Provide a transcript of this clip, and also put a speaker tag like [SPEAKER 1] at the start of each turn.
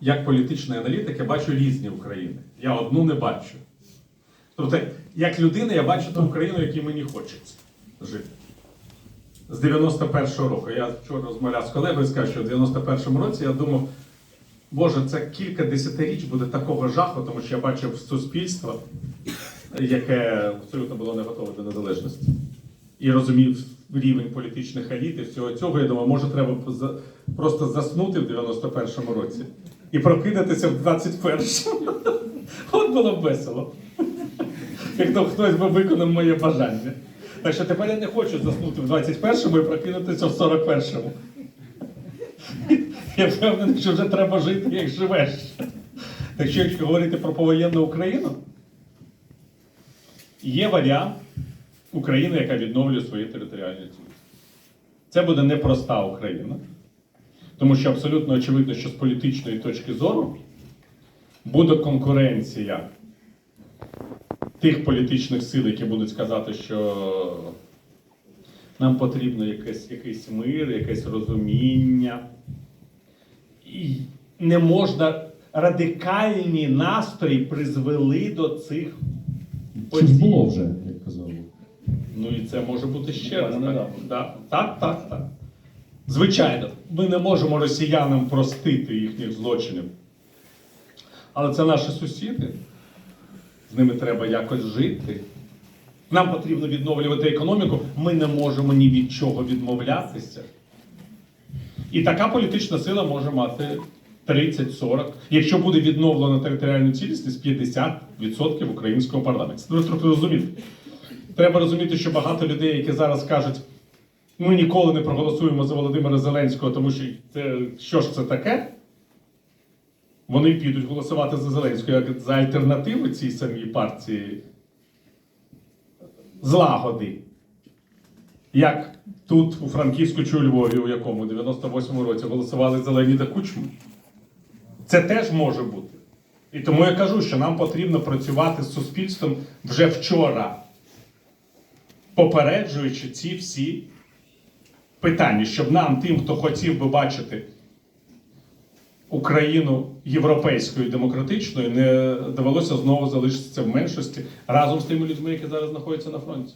[SPEAKER 1] Як політичний аналітик, я бачу різні України. Я одну не бачу. Тобто, як людина, я бачу ту Україну, якій мені хочеться жити. З 91-го року. Я вчора розмовляв з колегою і сказав, що в 91-му році я думав, Боже, це кілька десятиріч буде такого жаху, тому що я бачив суспільство, яке абсолютно було не готове до незалежності. І розумів рівень політичних еліт і всього цього. Я думаю, може, треба просто заснути в 91-му році і прокидатися в 21-му. От було б весело. Як то хтось би виконав моє бажання. Так що тепер я не хочу заснути в 21-му і прокинутися в 41-му. Я впевнений, що вже треба жити, як живеш. Так що, якщо говорити про повоєнну Україну, є варіант України, яка відновлює свої територіальні цілісності. Це буде непроста Україна, тому що абсолютно очевидно, що з політичної точки зору буде конкуренція тих політичних сил, які будуть сказати, що нам потрібно якийсь, якийсь мир, якесь розуміння. І не можна радикальні настрої призвели до цих
[SPEAKER 2] Це було вже, як казав.
[SPEAKER 1] Ну і це може бути ще раз. Так. Да. так, так, так. Звичайно, ми не можемо росіянам простити їхніх злочинів. Але це наші сусіди. З ними треба якось жити. Нам потрібно відновлювати економіку. Ми не можемо ні від чого відмовлятися. І така політична сила може мати 30-40, якщо буде відновлена територіальну цілісність 50% українського парламенту. Трохи розуміти. Треба розуміти, що багато людей, які зараз кажуть, ми ніколи не проголосуємо за Володимира Зеленського, тому що це що ж це таке? Вони підуть голосувати за Зеленського як за альтернативу цій самій партії злагоди. Як тут, у Франківську чи у Львові, у якому 98-му році голосували за Леоніда Кучму. Це теж може бути. І тому я кажу, що нам потрібно працювати з суспільством вже вчора, попереджуючи ці всі питання, щоб нам, тим, хто хотів би бачити Україну європейською і демократичною, не довелося знову залишитися в меншості разом з тими людьми, які зараз знаходяться на фронті.